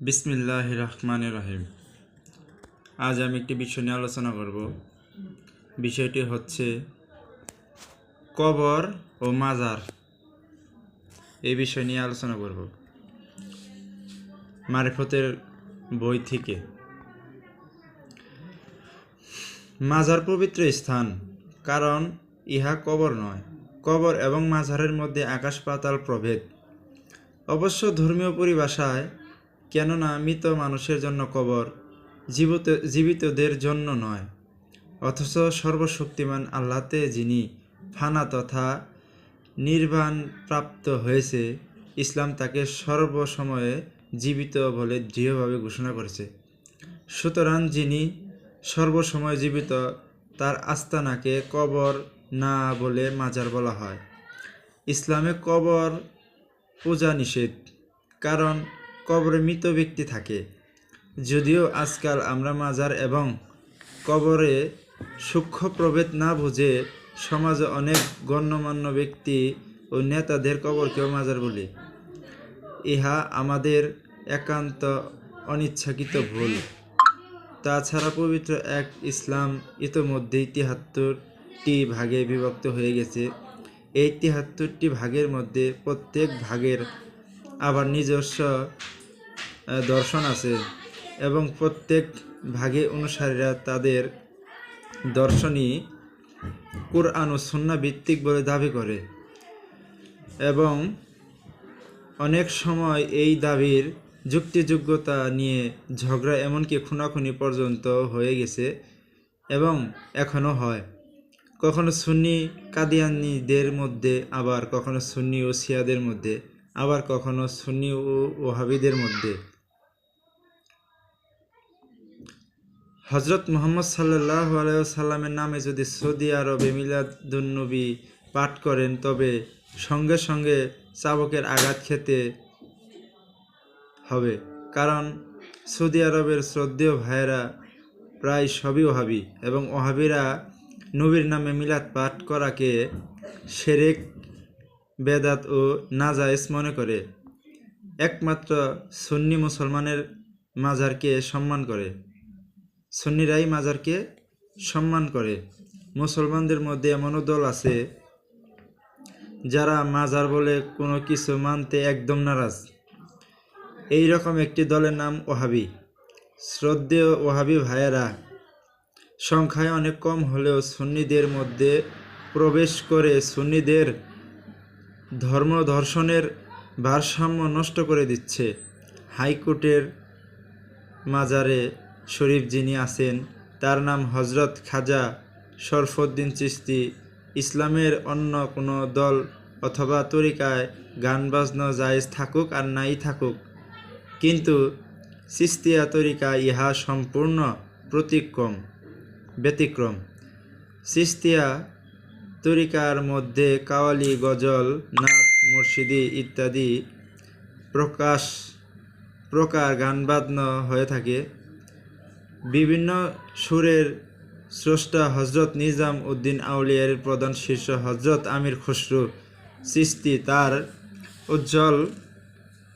বিসমিল্লাহ রহমান রহিম। আজ আমি একটি বিষয় নিয়ে আলোচনা করব। বিষয়টি হচ্ছে কবর ও মাজার। এই বিষয় নিয়ে আলোচনা করব। মারিফতের বই থেকে। মাজার পবিত্র স্থান, কারণ ইহা কবর নয়। কবর এবং মাজারের মধ্যে আকাশ পাতাল প্রভেদ। অবশ্য ধর্মীয় পরিভাষায় কেননা মৃত মানুষের জন্য কবর, জীবিত, জীবিতদের জন্য নয়। অথচ সর্বশক্তিমান আল্লাহতে যিনি ফানা তথা নির্বাণ প্রাপ্ত হয়েছে, ইসলাম তাকে সর্বসময়ে জীবিত বলে দৃঢ়ভাবে ঘোষণা করেছে। সুতরাং যিনি সর্বসময় জীবিত, তার আস্তানাকে কবর না বলে মাজার বলা হয়। ইসলামে কবর পূজা নিষেধ, কারণ কবরে মৃত ব্যক্তি থাকে। যদিও আজকাল আমরা মাজার এবং কবরে সূক্ষ্ম প্রভেদ না বুঝে সমাজে অনেক গণ্যমান্য ব্যক্তি ও নেতাদের কবরকেও মাজার বলি। ইহা আমাদের একান্ত অনিচ্ছাকৃত ভুল। তাছাড়া পবিত্র এক ইসলাম ইতোমধ্যেই তিয়াত্তরটি ভাগে বিভক্ত হয়ে গেছে। এই তিয়াত্তরটি ভাগের মধ্যে প্রত্যেক ভাগের আবার নিজস্ব দর্শন আছে এবং প্রত্যেক ভাগে অনুসারীরা তাদের দর্শনই কোরআন ও সন্না ভিত্তিক বলে দাবি করে। এবং অনেক সময় এই দাবির যুক্তিযোগ্যতা নিয়ে ঝগড়া এমনকি খুনাখুনি পর্যন্ত হয়ে গেছে এবং এখনও হয়। কখনো সুন্নি কাদিয়ানিদের মধ্যে, আবার কখনো সুন্নি ও শিয়াদের মধ্যে, আবার কখনো সুন্নি ও ওহাবিদের মধ্যে। হজরত মোহাম্মদ সাল্লাহ সাল্লামের নামে যদি সৌদি আরবে মিলাদুন্নবী পাঠ করেন, তবে সঙ্গে সঙ্গে চাবকের আঘাত খেতে হবে। কারণ সৌদি আরবের শ্রদ্ধেয় ভাইয়েরা প্রায় সবই ওহাবি এবং ওহাবিরা নবীর নামে মিলাদ পাঠ করাকে সেরেক, বেদাত ও নাজায়েজ মনে করে। একমাত্র সুন্নি মুসলমানের মাজারকে সম্মান করে। সুন্নিরাই মাজারকে সম্মান করে। মুসলমানদের মধ্যে এমনও দল আছে যারা মাজার বলে কোনো কিছু মানতে একদম নারাজ। এই রকম একটি দলের নাম ওহাবি। শ্রদ্ধেয় ওহাবি ভাইয়েরা, সংখ্যায় অনেক কম হলেও সুন্নিদের মধ্যে প্রবেশ করে সুন্নিদের ধর্ম ধর্ষণের ভারসাম্য নষ্ট করে দিচ্ছে। হাইকোর্টের মাজারে শরীফ যিনি আছেন, তার নাম হজরত খাজা শরফুদ্দিন চিস্তি ইসলামের অন্য কোনো দল অথবা তরিকায় গান বাজনা জায়েজ থাকুক আর নাই থাকুক। কিন্তু সিস্তিয়া তরিকা ইহা সম্পূর্ণ প্রতিক্রম, ব্যতিক্রম। সিস্তিয়া তরিকার মধ্যে কাওয়ালি, গজল নাত মুর্শিদি ইত্যাদি প্রকাশ, প্রকার গান বাজনা হয়ে থাকে। বিভিন্ন সুরের স্রষ্টা হজরত নিজাম উদ্দিন আউলিয়ার প্রধান শীর্ষ হজরত আমির খসরু সৃষ্টি তার উজ্জ্বল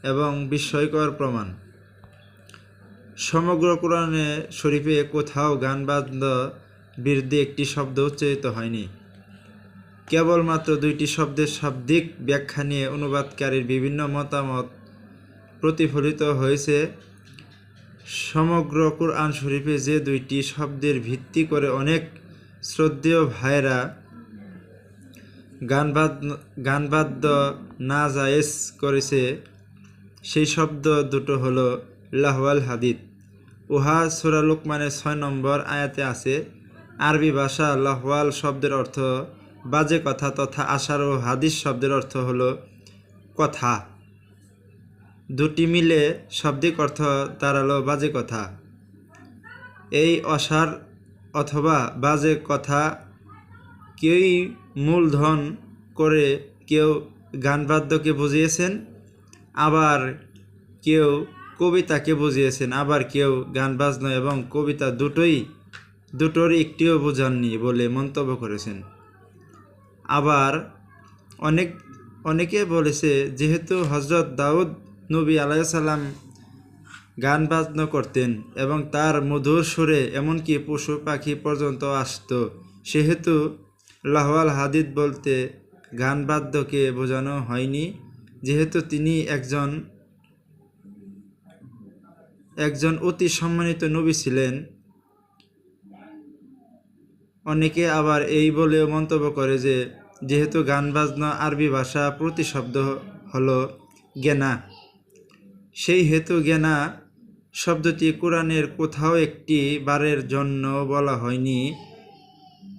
এবং বিস্ময়কর প্রমাণ। সমগ্র কোরআনে শরীফে কোথাও গান বাজনা বিরুদ্ধে একটি শব্দ উচ্চারিত হয়নি। কেবলমাত্র দুইটি শব্দের শাব্দিক ব্যাখ্যা নিয়ে অনুবাদকারীর বিভিন্ন মতামত প্রতিফলিত হয়েছে। সমগ্র কোরআন শরীফে যে দুইটি শব্দের ভিত্তি করে অনেক শ্রদ্ধেয় ভাইরা গান বাদ গান বাদ্য না জায়েজ করেছে, সেই শব্দ দুটো হলো লাহওয়াল হাদিদ। উহা সুরা লোকমানের ছয় নম্বর আয়াতে আছে, আরবি ভাষা লাহওয়াল শব্দের অর্থ বাজে কথা তথা আশার ও হাদিস শব্দের অর্থ হলো কথা। দুটি মিলে শাব্দিক অর্থ দাঁড়াল বাজে কথা। এই অসার অথবা বাজে কথা কেউই মূলধন করে কেউ গানবাদ্যকে বুঝিয়েছেন, আবার কেউ কবিতাকে বুঝিয়েছেন, আবার কেউ গান বাজনা এবং কবিতা দুটোই, দুটোর একটিও বোঝাননি বলে মন্তব্য করেছেন। আবার অনেক, অনেকে বলেছে, যেহেতু হজরত দাউদ নবী আলাইসাল্লাম গান বাজনা করতেন এবং তার মধুর সুরে এমনকি পশু পাখি পর্যন্ত আসতো। সেহেতু লাহওয়াল হাদিদ বলতে গান বাদ্যকে বোঝানো হয়নি। যেহেতু তিনি একজন একজন অতি সম্মানিত নবী ছিলেন। অনেকে আবার এই বলেও মন্তব্য করে যে, যেহেতু গান বাজনা আরবি ভাষা প্রতিশব্দ হলো জ্ঞানা সেই হেতু জ্ঞানা শব্দটি কোরআনের কোথাও একটি বারের জন্য বলা হয়নি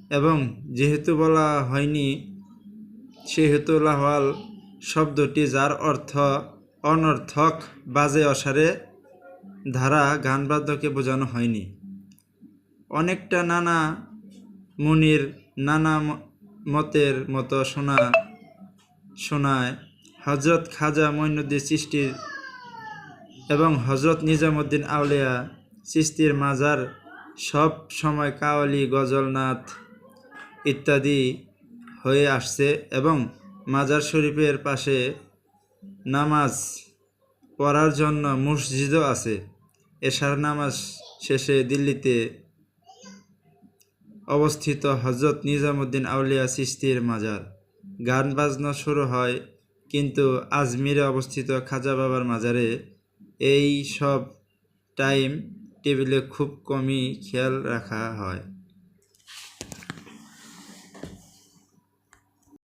এবং যেহেতু বলা হয়নি, সেহেতু লাহওয়াল শব্দটি যার অর্থ অনর্থক বাজে অসারে ধারা গানবাদ্যকে বোঝানো হয়নি। অনেকটা নানা মুনির নানা মতের মতো শোনা, শোনায়। হজরত খাজা মঈনুদ্দিন সৃষ্টির এবং হজরত নিজামুদ্দিন আউলিয়া সিস্তির মাজার, সব সময় কাওয়ালি, গজলনাথ ইত্যাদি হয়ে আসছে এবং মাজার শরীফের পাশে নামাজ পড়ার জন্য মসজিদও আছে। এশার নামাজ শেষে দিল্লিতে অবস্থিত হজরত নিজামুদ্দিন আউলিয়া সিস্তির মাজার। গান বাজনা শুরু হয়, কিন্তু আজমিরে অবস্থিত খাজা বাবার মাজারে এই সব টাইম টেবিলে খুব কমই খেয়াল রাখা হয়।